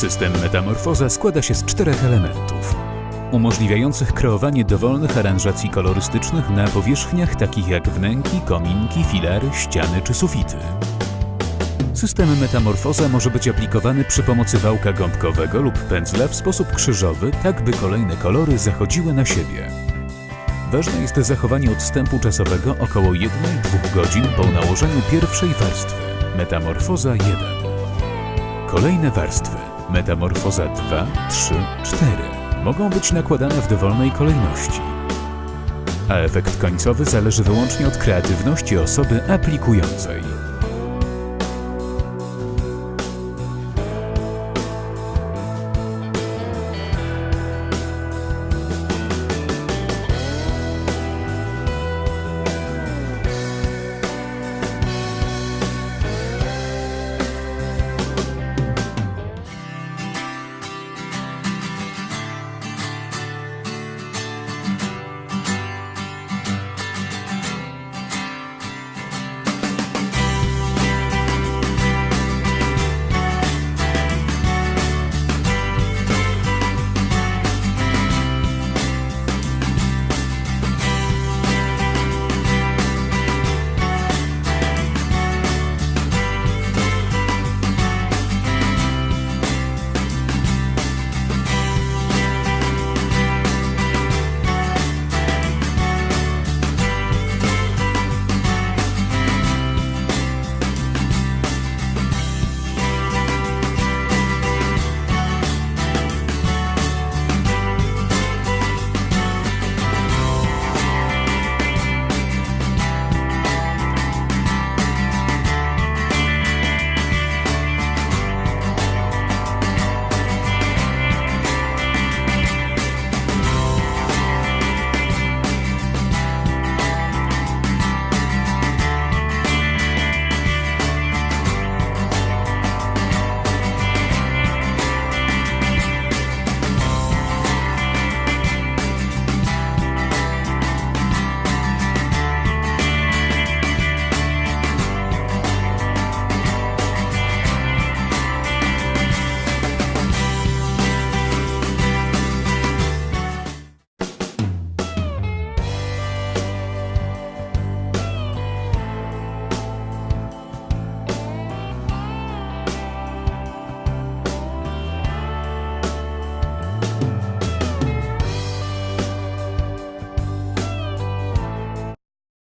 System Metamorfoza składa się z czterech elementów, umożliwiających kreowanie dowolnych aranżacji kolorystycznych na powierzchniach takich jak wnęki, kominki, filary, ściany czy sufity. System Metamorfoza może być aplikowany przy pomocy wałka gąbkowego lub pędzla w sposób krzyżowy, tak by kolejne kolory zachodziły na siebie. Ważne jest zachowanie odstępu czasowego około 1-2 godzin po nałożeniu pierwszej warstwy. Metamorfoza 1. Kolejne warstwy. Metamorfoza 2, 3, 4 mogą być nakładane w dowolnej kolejności. A efekt końcowy zależy wyłącznie od kreatywności osoby aplikującej.